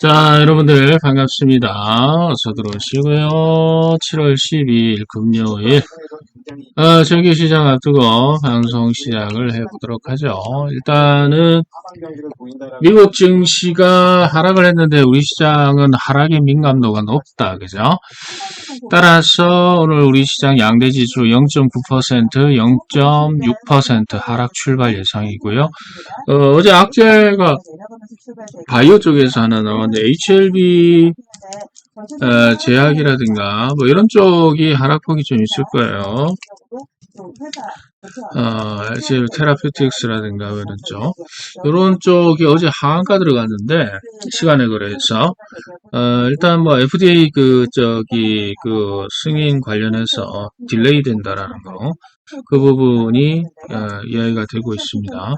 자, 여러분들 반갑습니다. 어서 들어오시고요. 7월 12일 금요일 어, 정기시장 앞두고 방송 시작을 해보도록 하죠. 일단은 미국 증시가 하락을 했는데 우리 시장은 하락의 민감도가 높다. 그죠? 따라서 오늘 우리 시장 양대 지수 0.9%, 0.6% 하락 출발 예상이고요. 어, 어제 악재가 바이오 쪽에서 하나 나왔 는데 HLB 어, 제약이라든가 뭐 이런 쪽이 하락폭이 좀 있을 거예요. 어, HLB 테라피틱스라든가 뭐 이런 쪽. 이런 쪽이 어제 하한가 들어갔는데 시간에 거래해서 어, 일단 뭐 FDA 그 저기 그 승인 관련해서 딜레이 된다라는 거. 그 부분이 어, 이야기가 되고 있습니다.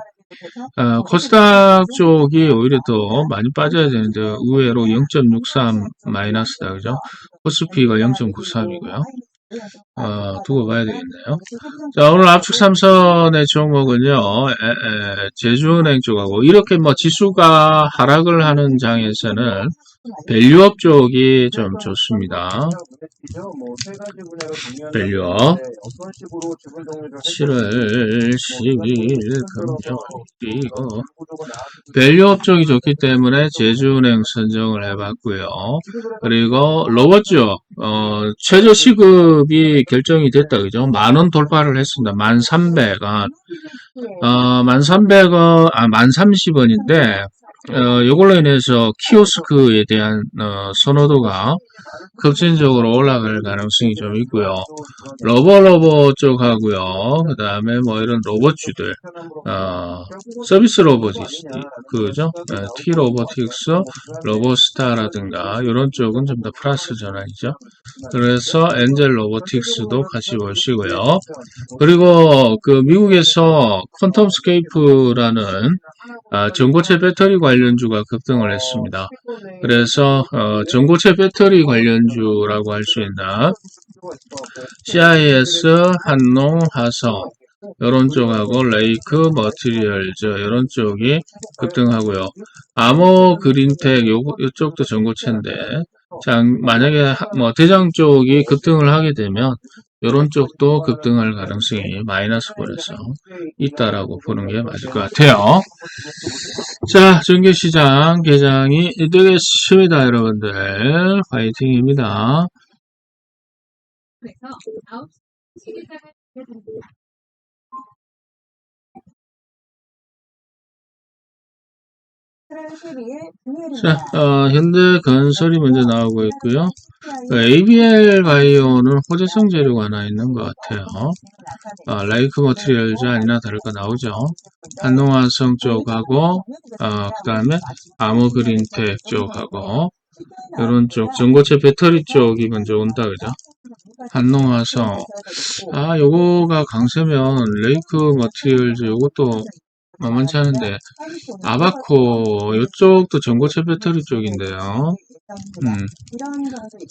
어, 코스닥 쪽이 오히려 더 많이 빠져야 되는데 의외로 0.63 마이너스다 그죠? 코스피가 0.93이고요. 어, 두고 봐야 되겠네요. 자, 오늘 압축 삼선의 종목은요, 에, 에, 제주은행 쪽하고, 이렇게 뭐 지수가 하락을 하는 장에서는 밸류업 쪽이 좀 좋습니다. 밸류업. 7월 12일 금요일이고, 밸류업 쪽이 좋기 때문에 제주은행 선정을 해봤고요. 그리고 로봇죠. 어, 최저 시급이 결정이 됐다, 그죠? 만 원 돌파를 했습니다. 만 300원. 어, 만 300원, 아, 만 30원인데, 어, 이걸로 인해서 키오스크에 대한 어, 선호도가 급진적으로 올라갈 가능성이 좀 있고요. 러버러버 쪽하고요. 그 다음에 뭐 이런 로봇주들, 어, 서비스 로봇이 그죠? 네, T 로보틱스, 로보스타라든가 이런 쪽은 좀 더 플러스 전환이죠. 그래서 엔젤 로보틱스도 같이 보시고요. 그리고 그 미국에서 퀀텀 스케이프라는 아, 전고체 배터리 관련주가 급등을 했습니다. 그래서 어, 전고체 배터리 관련주라고 할 수 있는 CIS, 한농, 화성 이런 쪽하고 레이크, 머티리얼즈 이런 쪽이 급등하고요. 아모, 그린텍 요 요쪽도 전고체인데 자, 만약에 하- 뭐 대장 쪽이 급등을 하게 되면 이런 쪽도 급등할 가능성이 마이너스 볼에서 있다라고 보는 게 맞을 것 같아요. 자, 전기시장 개장이 되겠습니다, 여러분들. 화이팅입니다. 자, 어, 현대건설이 먼저 나오고 있고요. 그 ABL 바이오는 호재성 재료가 하나 있는 것 같아요. 어, 라이크 머티리얼즈 아니나 다를까 나오죠. 한농화성 쪽하고, 어, 그 다음에 아모그린텍 쪽하고, 이런 쪽, 전고체 배터리 쪽이 먼저 온다, 그죠? 한농화성. 아, 요거가 강세면 레이크 머티리얼즈 요것도 만만치 않은데, 아바코, 요쪽도 전고체 배터리 쪽인데요. 음,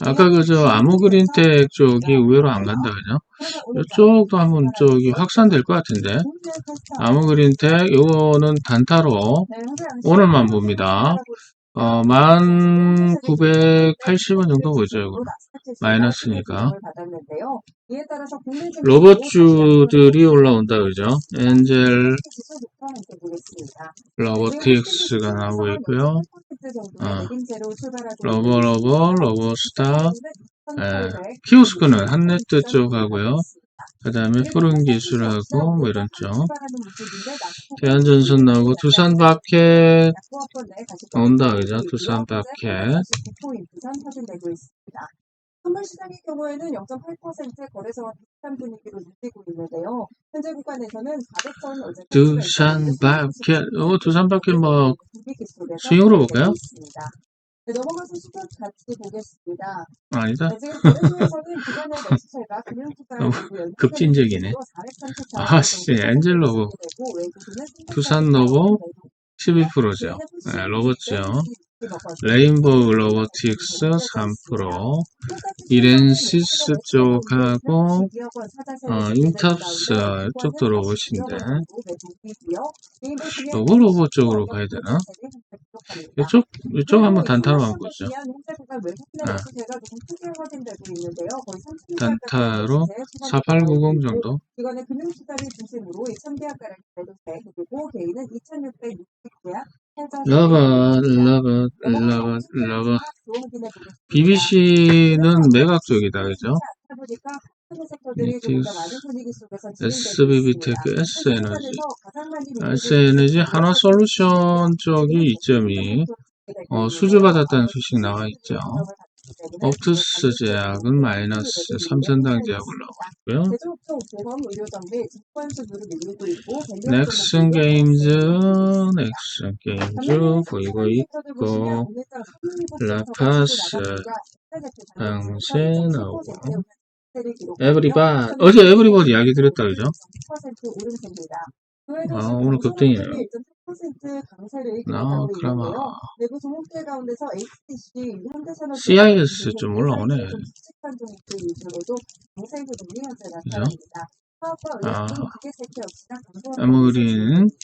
아까 그저 아모그린텍 쪽이 의외로 안 간다, 그죠? 요쪽도 한번 저기 확산될 것 같은데. 아모그린텍, 요거는 단타로 오늘만 봅니다. 어, 1980원 정도 보죠, 이거. 마이너스니까. 로봇주들이 올라온다, 그죠? 엔젤 로보틱스가 나오고 있고요. 어, 러버 러버, 러버스타, 예, 키오스크는 한네트 쪽 하고요. 그 다음에 푸른 기술하고 뭐 이런 쪽. 대한전선 나오고 두산 바켓 온다, 그죠? 두산 바켓. 선물 시장의 경우에는 0.8% 거래소와 비슷한 분위기로 유지고 있는데요. 현재 구간에서는 400선 어제 두산 바켓, 어, 두산 바켓 뭐, 스윙으로 볼까요? 네, 넘어가서 시각 같이 보겠습니다. 아니다. 급진적이네. 아, 씨, 엔젤로브. 두산 로보 12%죠. 네, 로봇죠. 레인보우 로보틱스 3%, 이렌시스 쪽하고 어, 인탑스 이쪽도 로봇인데 로봇 로봇 쪽으로 가야 되나? 이쪽 이쪽 한번 단타로 한번 보죠. 아. 단타로 4890 정도. 이거는 금융시설을 중심으로 2,000계약가를 기대도 돼. 그리고 개인은 2,660계약. 러버 러버 러버 러버 BBC는 매각 쪽이다 그죠? SBB 테크, S에너지, S에너지 하나솔루션 쪽이 이점이 어, 수주받았다는 소식 나와 있죠. 옵투스 제약은 마이너스, 삼선당 제약 올라오고 있고요. 넥슨 게임즈, 넥슨 게임즈 보이고 있고, 라파스, 당신 나오고, 에브리바, 어제 에브리바디 이야기 드렸다 그죠? 아, 오늘 급등이네요. 아, 그나마. 내부 종목들 가운데서 HTC, 현대산업 CIS 좀 올라오네. 씩씩한 종목들 위주로도 강세 흐름이 현재 나타납니다. 화학과 아, 의료품, 기계 세트 역시나 강조하는 에머린, 모습입니다.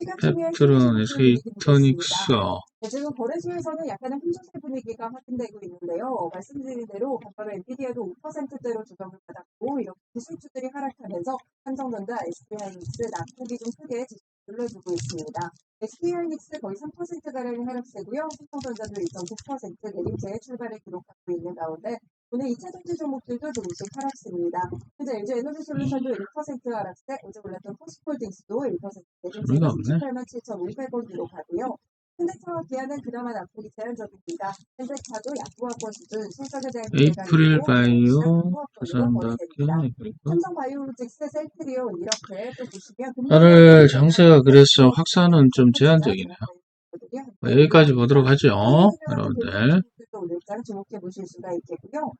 시간 투명한 펩트론, 시장 분위기 에스이토닉스, 보겠습니다. 네, 지금 거래소에서는 약간의 혼조세 분위기가 확인되고 있는데요. 말씀드린 대로 반바로 엔비디아도 5%대로 조정을 받았고 이렇게 기술주들이 하락하면서 삼성전자, SD하이닉스, 낙폭이 좀 크게 눌러주고 있습니다. SD하이닉스 거의 3%가량의 하락세고요. 삼성전자도 1.9% 내림 재출발을 기록하고 있는 가운데 오늘 2차 전지 종목들도 조금씩 하락세입니다. 현재 LG 에너지 솔루션도 1% 하락세, 어제 올랐던 포스홀딩스도 1% 내림 소리가 없네. 38만 7,500원 기록하고요. 현대차와 기아는 그나마 낙폭이 제한적입니다. 현대차도 약부하권 수준, 실적에 대한 에이프릴 바이오. 그리고 삼성 바이오로직스, 셀트리온 이렇게 또 보시면 오늘 장세가 그래서 확산은 좀 제한적이네요. 뭐 여기까지 보도록 하죠, 여러분들. 오늘장 주목해 보실 수가 있겠고요.